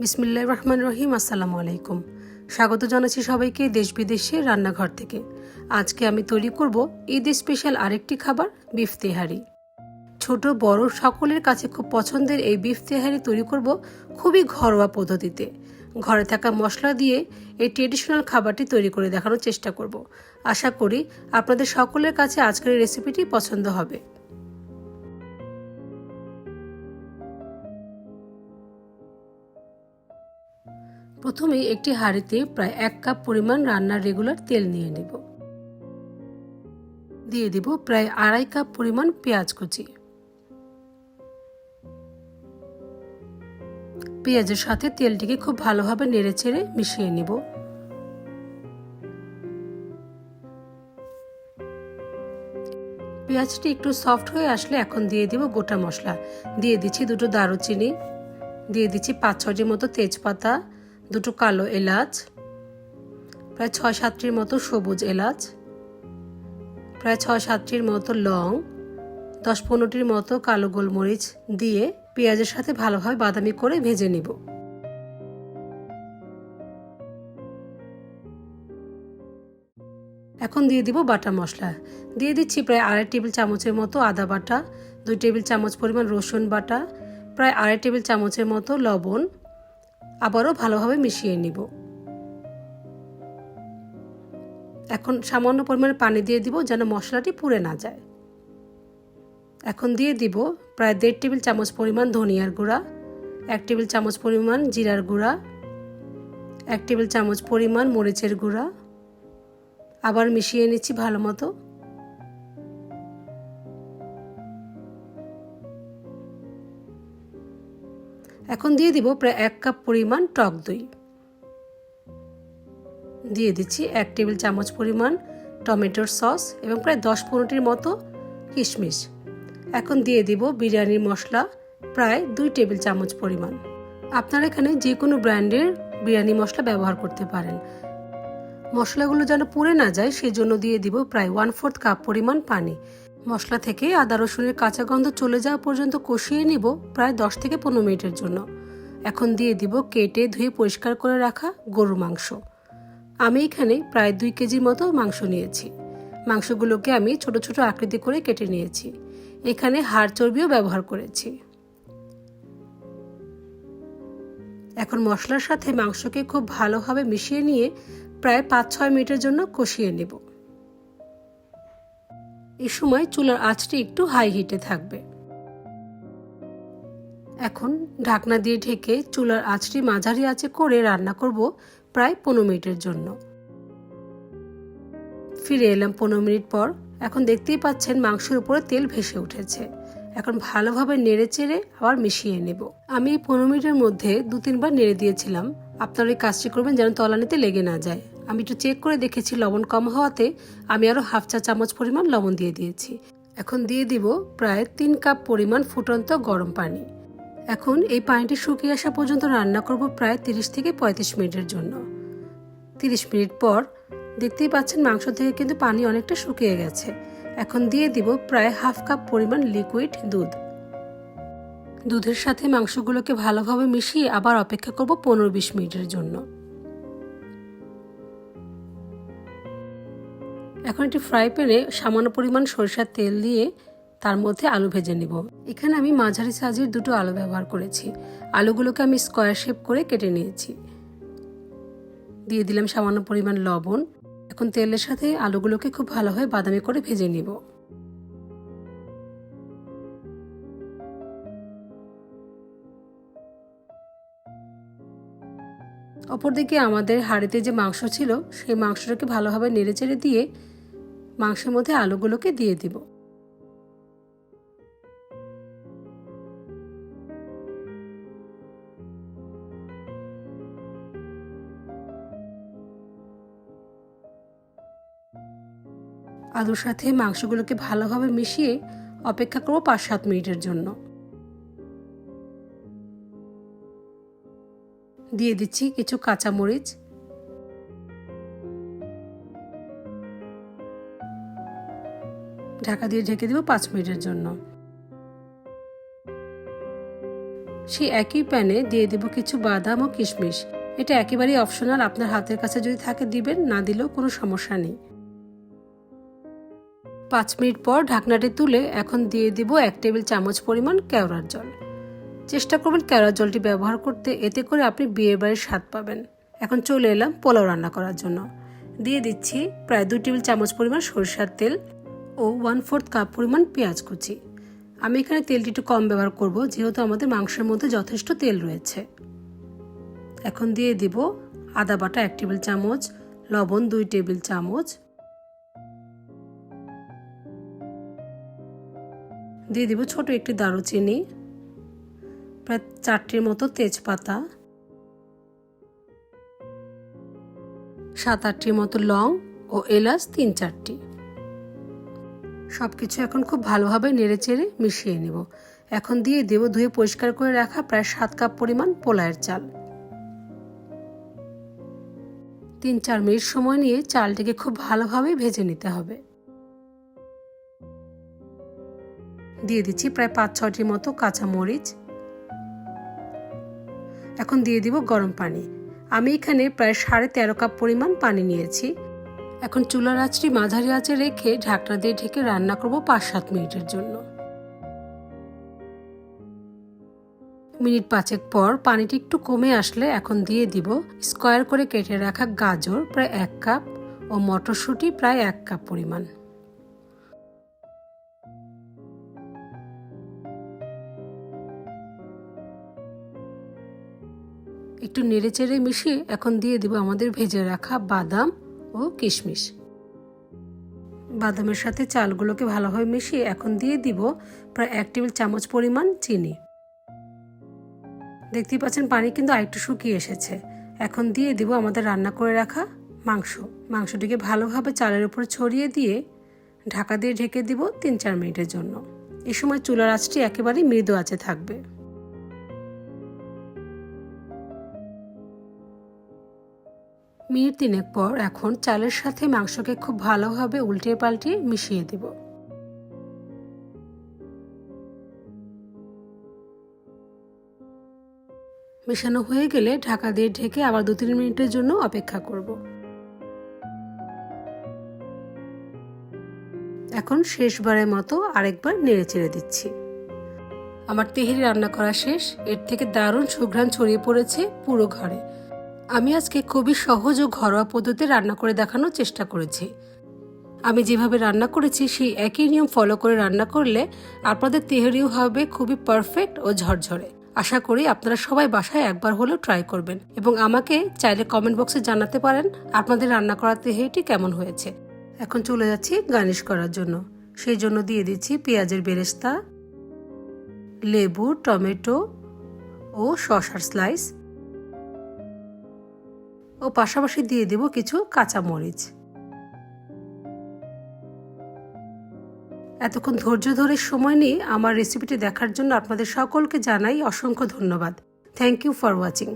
বিসমিল্লাহ রহমান রহিম, আসসালামু আলাইকুম। স্বাগত জানাচ্ছি সবাইকে দেশ বিদেশে রান্নাঘর থেকে। আজকে আমি তৈরি করব ঈদ স্পেশাল আরেকটি খাবার, বিফ তেহারি। ছোট, বড় সকলের কাছে খুব পছন্দের এই বিফ তেহারি তৈরি করব খুবই ঘরোয়া পদ্ধতিতে। ঘরে থাকা মশলা দিয়ে এই ট্রেডিশনাল খাবারটি তৈরি করে দেখানোর চেষ্টা করব। আশা করি আপনাদের সকলের কাছে আজকের রেসিপিটি পছন্দ হবে। প্রথমে একটি হাঁড়িতে প্রায় এক কাপ পরিমাণ রান্নার রেগুলার তেল নিয়ে নেব। দিয়ে দিব প্রায় আড়াই কাপ পরিমাণ পেঁয়াজ কুচি। পেঁয়াজের সাথে তেলটিকে খুব ভালোভাবে নেড়ে চেড়ে মিশিয়ে নিব। পেঁয়াজটি একটু সফট হয়ে আসলে এখন দিয়ে দিব গোটা মশলা। দিয়ে দিচ্ছি দুটো দারুচিনি। দিয়ে দিচ্ছি পাঁচ ছটির মতো তেজপাতা। দুটো কালো এলাচ, প্রায় ছয় সাতটির মতো সবুজ এলাচ, প্রায় ছয় সাতটির মতো লং, দশ পনেরোটির মতো কালো গোলমরিচ দিয়ে পেঁয়াজের সাথে ভালোভাবে বাদামি করে ভেজে নিব। এখন দিয়ে দিব বাটা মশলা। দিয়ে দিচ্ছি প্রায় আড়াই টেবিল চামচের মতো আদা বাটা, দুই টেবিল চামচ পরিমাণ রসুন বাটা, প্রায় আড়াই টেবিল চামচের মতো লবণ আবারও ভালোভাবে মিশিয়ে নিব। এখন সামান্য পরিমাণে পানি দিয়ে দিব যেন মশলাটি পুড়ে না যায়। এখন দিয়ে দিব প্রায় দেড় টেবিল চামচ পরিমাণ ধনিয়ার গুঁড়া, এক টেবিল চামচ পরিমাণ জিরার গুঁড়া, এক টেবিল চামচ পরিমাণ মরিচের গুঁড়া। আবার মিশিয়ে নিচ্ছি ভালো মতো এখন দিয়ে দিব প্রায় এক কাপ পরিমাণ টক দই। দিয়ে দিচ্ছি এক টেবিল চামচ পরিমাণ টমেটোর সস এবং প্রায় দশ পনেরোটির মতো কিশমিশ। এখন দিয়ে দিব বিরিয়ানির মশলা, প্রায় দুই টেবিল চামচ পরিমাণ। আপনারা এখানে যে কোনো ব্র্যান্ডের বিরিয়ানি মশলা ব্যবহার করতে পারেন। মশলাগুলো যেন পুড়ে না যায়, সেজন্য দিয়ে দিব প্রায় ওয়ান ফোর্থ কাপ পরিমাণ পানি। মশলা থেকে আদা রসুনের কাঁচা গন্ধ চলে যাওয়া পর্যন্ত কষিয়ে নিব প্রায় দশ থেকে পনেরো মিনিটের জন্য। এখন দিয়ে দিব কেটে ধুয়ে পরিষ্কার করে রাখা গরু মাংস। আমি এখানে প্রায় দুই কেজির মতো মাংস নিয়েছি। মাংসগুলোকে আমি ছোট ছোট আকৃতি করে কেটে নিয়েছি। এখানে হাড় চর্বিও ব্যবহার করেছি। এখন মশলার সাথে মাংসকে খুব ভালোভাবে মিশিয়ে নিয়ে প্রায় পাঁচ ছয় মিনিটের জন্য কষিয়ে নেব। এই সময় চুলার আঁচটি একটু হাই হিটে থাকবে। এখন ঢাকনা দিয়ে ঢেকে চুলার আঁচটি মাঝারি আঁচে করে রান্না করব প্রায় পনেরো মিনিটের জন্য। ফিরে এলাম পনেরো মিনিট পর। এখন দেখতেই পাচ্ছেন মাংসের উপরে তেল ভেসে উঠেছে। এখন ভালোভাবে নেড়ে চেড়ে আবার মিশিয়ে নেব। আমি এই পনেরো মিনিটের মধ্যে দু তিনবার নেড়ে দিয়েছিলাম। আপনারা এই কাজটি করবেন যেন তলানিতে লেগে না যায়। আমি একটু চেক করে দেখেছি, লবণ কম হওয়াতে আমি আরও হাফ চা চামচ পরিমাণ লবণ দিয়ে দিয়েছি। এখন দিয়ে দিব প্রায় তিন কাপ পরিমাণ ফুটন্ত গরম পানি। এখন এই পানিটি শুকিয়ে আসা পর্যন্ত রান্না করব প্রায় তিরিশ থেকে পঁয়ত্রিশ মিনিটের জন্য। তিরিশ মিনিট পর দেখতেই পাচ্ছেন মাংস থেকে কিন্তু পানি অনেকটা শুকিয়ে গেছে। এখন দিয়ে দিব প্রায় হাফ কাপ পরিমাণ লিকুইড দুধ। দুধের সাথে মাংসগুলোকে ভালোভাবে মিশিয়ে আবার অপেক্ষা করব পনেরো বিশ মিনিটের জন্য। এখন একটি ফ্রাই প্যানে সামান্য পরিমাণ সরিষার তেল দিয়ে তার মধ্যে আলু ভেজে নিব। এখানে আমি মাঝারি সাইজের দুটো আলু ব্যবহার করেছি। আলুগুলোকে আমি স্কোয়ার শেপ করে কেটে নিয়েছি। দিয়ে দিলাম সামান্য পরিমাণ লবণ। এখন তেলের সাথে আলুগুলোকে খুব ভালোভাবে বাদামি করে ভেজে নিব। অপরদিকে আমাদের হাঁড়িতে যে মাংস ছিল, সেই মাংসটাকে ভালোভাবে নেড়েচেড়ে দিয়ে মাংসের মধ্যে আলুগুলোকে দিয়ে দিব। আলুর সাথে মাংসগুলোকে ভালোভাবে মিশিয়ে অপেক্ষা করব পাঁচ সাত মিনিটের জন্য। দিয়ে দিচ্ছি কিছু কাঁচামরিচ ঢাকা দিয়ে ঢেকে দিব পাঁচ মিনিটের জন্য। সেই একই প্যানে দিয়ে দিব কিছু বাদাম ও কিশমিশ। এটা একেবারেই অপশনাল, আপনার হাতের কাছে যদি থাকে দিবেন, না দিলেও কোনো সমস্যা নেই। পাঁচ মিনিট পর ঢাকনাটি তুলে এখন দিয়ে দিব এক টেবিল চামচ পরিমাণ কেওড়ার জল। চেষ্টা করবেন কেওড়ার জলটি ব্যবহার করতে, এতে করে আপনি বিয়ে বাড়ির স্বাদ পাবেন। এখন চলে এলাম পোলাও রান্না করার জন্য। দিয়ে দিচ্ছি প্রায় দু টেবিল চামচ পরিমাণ সরিষার তেল। ও ওয়ান ফোর্থ কাপ পরিমাণ পেঁয়াজ কুচি। আমি এখানে তেলটি একটু কম ব্যবহার করব, যেহেতু আমাদের মাংসের মধ্যে যথেষ্ট তেল রয়েছে। এখন দিয়ে দিব আদা বাটা এক টেবিল চামচ, লবণ দুই টেবিল চামচ। দিয়ে দিব ছোট একটি দারুচিনি, প্রায় চারটির মতো তেজপাতা। সাত আটটির মতো লং ও এলাচ তিন চারটি। সব কিছু এখন খুব ভালোভাবে নেড়ে চেড়ে মিশিয়ে নেব। এখন দিয়ে দেব ধুয়ে পরিষ্কার করে রাখা প্রায় সাত কাপ পরিমাণ পোলায়ের চাল। তিন চার মিনিট সময় নিয়ে চালটিকে খুব ভালোভাবে ভেজে নিতে হবে। দিয়ে দিচ্ছি প্রায় পাঁচ ছটির মতো কাঁচা মরিচ। এখন দিয়ে দিব গরম পানি। আমি এখানে প্রায় সাড়ে তেরো কাপ পরিমাণ পানি নিয়েছি। এখন চুলার আঁচটি মাঝারি আঁচে রেখে ঢাকনা দিয়ে ঢেকে রান্না করব পাঁচ সাত মিনিটের জন্য। মিনিট পাঁচেক পর পানিটি একটু কমে আসলে এখন দিয়ে দিব স্কোয়ার করে কেটে রাখা গাজর প্রায় এক কাপ ও মটরশুঁটি প্রায় এক কাপ পরিমাণ। একটু নেড়ে চেড়ে মিশিয়ে এখন দিয়ে দিব আমাদের ভেজে রাখা বাদাম ও কিশমিশ। বাদামের সাথে চালগুলোকে ভালোভাবে মিশিয়ে এখন দিয়ে দিব প্রায় এক টেবিল চামচ পরিমাণ চিনি। দেখতেই পাচ্ছেন পানি কিন্তু আরেকটু শুকিয়ে এসেছে। এখন দিয়ে দিব আমাদের রান্না করে রাখা মাংস। মাংসটিকে ভালোভাবে চালের উপর ছড়িয়ে দিয়ে ঢাকা দিয়ে ঢেকে দিব তিন চার মিনিটের জন্য। এই সময় চুলার আঁচটি একেবারেই মৃদু আঁচে থাকবে। মিনিট তিনেক পর এখন চালের সাথে মাংসকে খুব ভালোভাবে উল্টে পাল্টিয়ে মিশিয়ে দেব। মেশানো হয়ে গেলে ঢাকা দিয়ে ঢেকে আবার দু তিন মিনিটের জন্য অপেক্ষা করব। এখন শেষবারের মতো আরেকবার নেড়ে চেড়ে দিচ্ছি। আমার তেহেরি রান্না করা শেষ, এর থেকে দারুণ সুঘ্রাণ ছড়িয়ে পড়েছে পুরো ঘরে। আমি আজকে খুবই সহজ ও ঘরোয়া পদ্ধতিতে রান্না করে দেখানোর চেষ্টা করেছি। আমি যেভাবে রান্না করেছি, সেই একই নিয়ম ফলো করে রান্না করলে আপনাদের তেহরিও হবে খুবই পারফেক্ট ও ঝরঝরে। আশা করি আপনারা সবাই বাসায় একবার হলেও ট্রাই করবেন এবং আমাকে চাইলে কমেন্ট বক্সে জানাতে পারেন আপনাদের রান্না করা তেহরিটি কেমন হয়েছে। এখন চলে যাচ্ছি গার্নিশ করার জন্য। সেই জন্য দিয়ে দিচ্ছি পেঁয়াজের বেরেস্তা, লেবু, টমেটো ও শশার স্লাইস ও পাশাপাশি দিয়ে দেব কিছু কাঁচা মরিচ এতক্ষণ ধৈর্য ধরে সময় নিয়ে আমার রেসিপিটি দেখার জন্য আপনাদের সকলকে জানাই অসংখ্য ধন্যবাদ। Thank you for watching